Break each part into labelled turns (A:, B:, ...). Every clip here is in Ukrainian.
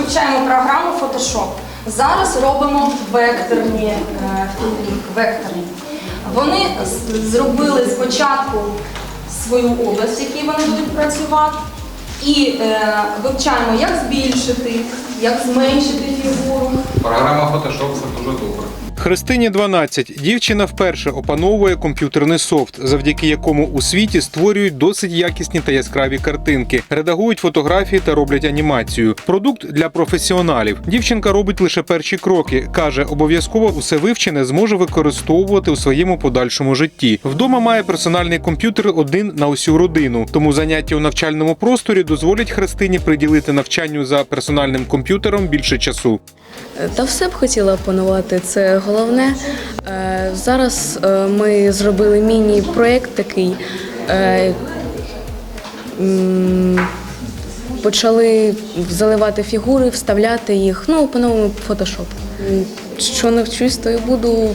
A: вивчаємо програму Photoshop. Зараз робимо векторні е, векторні. Вони зробили спочатку свою область, в якій вони будуть працювати, і е, вивчаємо, як збільшити, як зменшити фігуру.
B: Програма Photoshop це дуже добре.
C: Христині 12. Дівчина вперше опановує комп'ютерний софт, завдяки якому у світі створюють досить якісні та яскраві картинки, редагують фотографії та роблять анімацію. Продукт для професіоналів. Дівчинка робить лише перші кроки. каже, обов'язково усе вивчене зможе використовувати у своєму подальшому житті. Вдома має персональний комп'ютер один на усю родину. Тому заняття у навчальному просторі дозволять Христині приділити навчанню за персональним комп'ютером більше часу.
D: Та все б хотіла опанувати, це головне. Е, Зараз е, ми зробили міні-проєкт такий. Е, Почали заливати фігури, вставляти їх. Ну, опановуємо фотошоп. Що навчусь, то і буду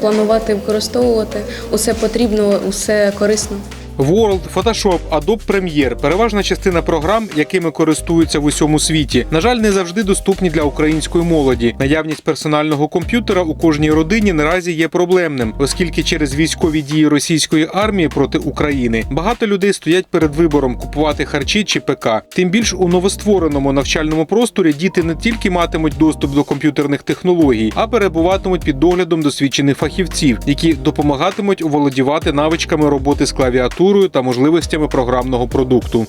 D: планувати використовувати. Усе потрібно, усе корисно.
C: Word, Photoshop, Adobe Premiere – переважна частина програм, якими користуються в усьому світі. На жаль, не завжди доступні для української молоді. Наявність персонального комп'ютера у кожній родині наразі є проблемним, оскільки через військові дії російської армії проти України багато людей стоять перед вибором купувати харчі чи ПК. Тим більш у новоствореному навчальному просторі діти не тільки матимуть доступ до комп'ютерних технологій, а перебуватимуть під доглядом досвідчених фахівців, які допомагатимуть оволодівати навичками роботи з клавіатурою та можливостями програмного продукту.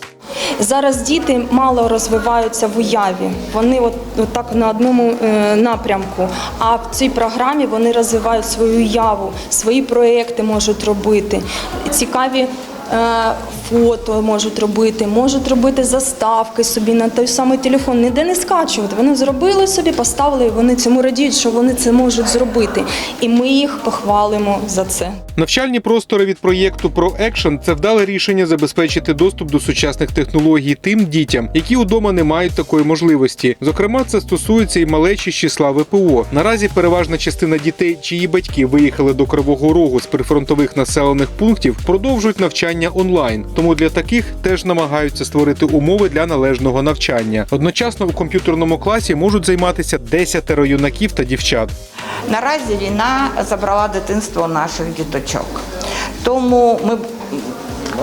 A: Зараз діти мало розвиваються в уяві. Вони от, от так на одному е, напрямку. А в цій програмі вони розвивають свою уяву, свої проекти можуть робити. Цікаві. Е, Фото можуть робити, можуть робити заставки собі на той самий телефон, ніде не скачувати. Вони зробили собі, поставили, і вони цьому радіють, що вони це можуть зробити. І ми їх похвалимо за це.
C: Навчальні простори від проєкту ProAction – це вдале рішення забезпечити доступ до сучасних технологій тим дітям, які удома не мають такої можливості. Зокрема, це стосується і малечі з числа ВПО. Наразі переважна частина дітей, чиї батьки виїхали до Кривого Рогу з прифронтових населених пунктів, продовжують навчання онлайн. Тому для таких теж намагаються створити умови для належного навчання. Одночасно у комп'ютерному класі можуть займатися десятеро юнаків та дівчат.
E: Наразі війна забрала дитинство наших діточок. Тому ми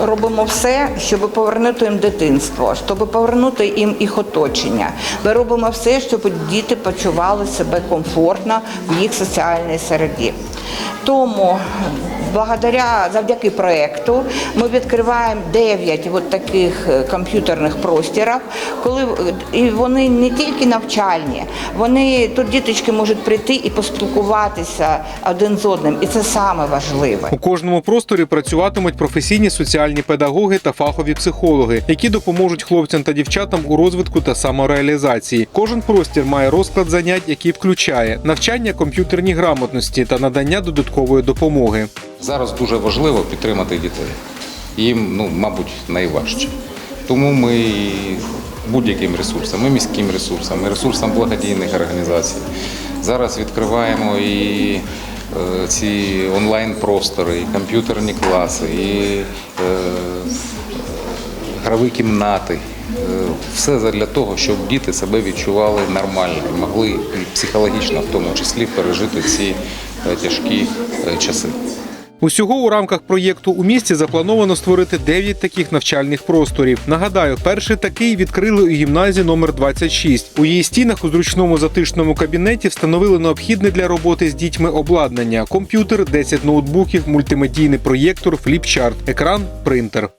E: робимо все, щоб повернути їм дитинство, щоб повернути їм їх оточення. Ми робимо все, щоб діти почували себе комфортно в їх соціальній середі. Тому благодаря завдяки проекту ми відкриваємо 9 от таких е, комп'ютерних просторів, коли е, і вони не тільки навчальні, вони тут діточки можуть прийти і поспілкуватися один з одним, і це саме важливе.
C: У кожному просторі працюватимуть професійні соціальні педагоги та фахові психологи, які допоможуть хлопцям та дівчатам у розвитку та самореалізації. Кожен простір має розклад занять, який включає навчання комп'ютерній грамотності та надання додаткової допомоги.
B: Зараз дуже важливо підтримати дітей. Їм, ну, мабуть, найважче. Тому ми будь-яким ресурсом, і міським ресурсом, і ресурсом благодійних організацій. Зараз відкриваємо і ці онлайн-простори, і комп'ютерні класи, і е, граві кімнати. Е, Все для того, щоб діти себе відчували нормально могли психологічно, в тому числі, пережити ці е, тяжкі е, часи.
C: Усього у рамках проєкту у місті заплановано створити 9 таких навчальних просторів. Нагадаю, перший такий відкрили у гімназії номер 26. У її стінах у зручному затишному кабінеті встановили необхідне для роботи з дітьми обладнання: комп'ютер, 10 ноутбуків, мультимедійний проєктор, фліпчарт, екран, принтер.